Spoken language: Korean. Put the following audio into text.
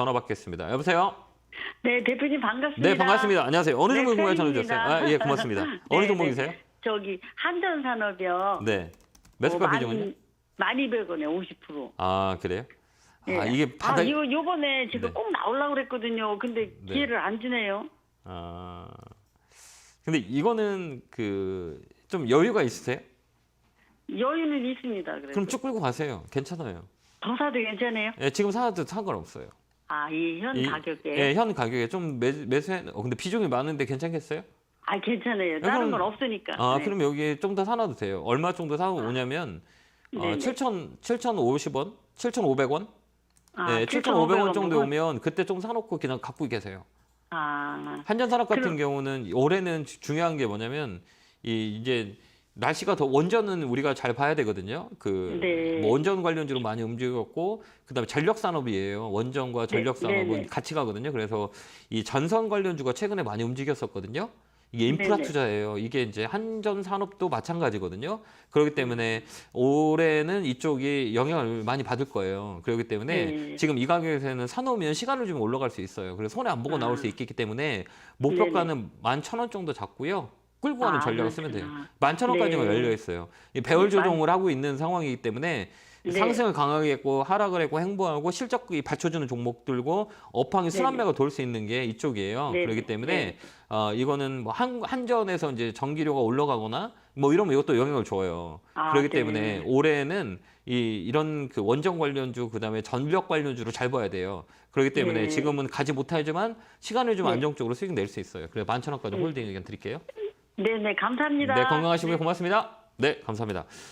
전화 받겠습니다. 여보세요? 네, 대표님 반갑습니다. 네, 반갑습니다. 안녕하세요. 어느 네, 종목 궁금해 전화. 주셨어요? 아, 예, 고맙습니다. 어느 네, 종목이세요? 네. 저기 한전산업이요. 네. 매수가 어, 비중은요? 만 200원에 50%. 아, 그래요? 예. 아, 이게 아, 바닥 이거 요번에 제가 네. 꼭 나오려고 그랬거든요. 근데 네. 기회를 안 주네요. 아. 근데 이거는 그 좀 여유가 있으세요? 여유는 있습니다. 그래서. 그럼 쭉 끌고 가세요. 괜찮아요. 더 사도 괜찮아요? 예, 지금 사도 상관없어요. 아, 이 현 이- 가격에. 예, 현 가격에 좀 매, 매수해. 어, 근데 비중이 많은데 괜찮겠어요? 아, 괜찮아요. 다른 그럼- 건 없으니까. 아, 네. 그럼 여기 좀더 사놔도 돼요. 얼마 정도 사고 오냐면 어, 네네. 7천 7,050원, 7,500원, 아, 네, 7,500원 정도 보면? 오면 그때 좀 사놓고 그냥 갖고 계세요. 아, 한전산업 같은 그럼- 경우는 올해는 주- 중요한 게 뭐냐면 이 이제 날씨가 더 원전은 우리가 잘 봐야 되거든요. 그 네. 뭐 원전 관련주로 많이 움직였고 그다음에 전력 산업이에요. 원전과 전력 네, 산업은 네, 네. 같이 가거든요. 그래서 이 전선 관련주가 최근에 많이 움직였었거든요. 이게 인프라 네, 네. 투자예요. 이게 이제 한전 산업도 마찬가지거든요. 그렇기 때문에 올해는 이쪽이 영향을 많이 받을 거예요. 그렇기 때문에 네. 지금 이 가격에서는 사놓으면 시간을 주면 올라갈 수 있어요. 그래서 손해 안 보고 나올 아. 수 있기 때문에 목표가는 11,000원 정도 잡고요. 끌고 가는 아, 전략을 쓰면 돼요. 그렇구나. 11,000원까지만 네. 열려 있어요. 이 배열 만- 조정을 하고 있는 상황이기 때문에 네. 상승을 강하게 했고 하락을 했고 행보하고 실적이 받쳐주는 종목 들고 업황이 순환매가 돌 수 있는 게 이쪽이에요. 네. 그렇기 때문에 네. 어, 이거는 뭐 한, 한전에서 이제 전기료가 올라가거나 뭐 이러면 이것도 영향을 줘요. 아, 그렇기 네. 때문에 올해는 이 이런 그 원전 관련주 그다음에 전력 관련주로 잘 봐야 돼요. 그렇기 때문에 네. 지금은 가지 못하지만 시간을 좀 네. 안정적으로 수익 낼 수 있어요. 그래서 11,000원까지 네. 홀딩 의견 드릴게요. 네, 네, 감사합니다. 네, 건강하시고요. 네. 고맙습니다. 네, 감사합니다.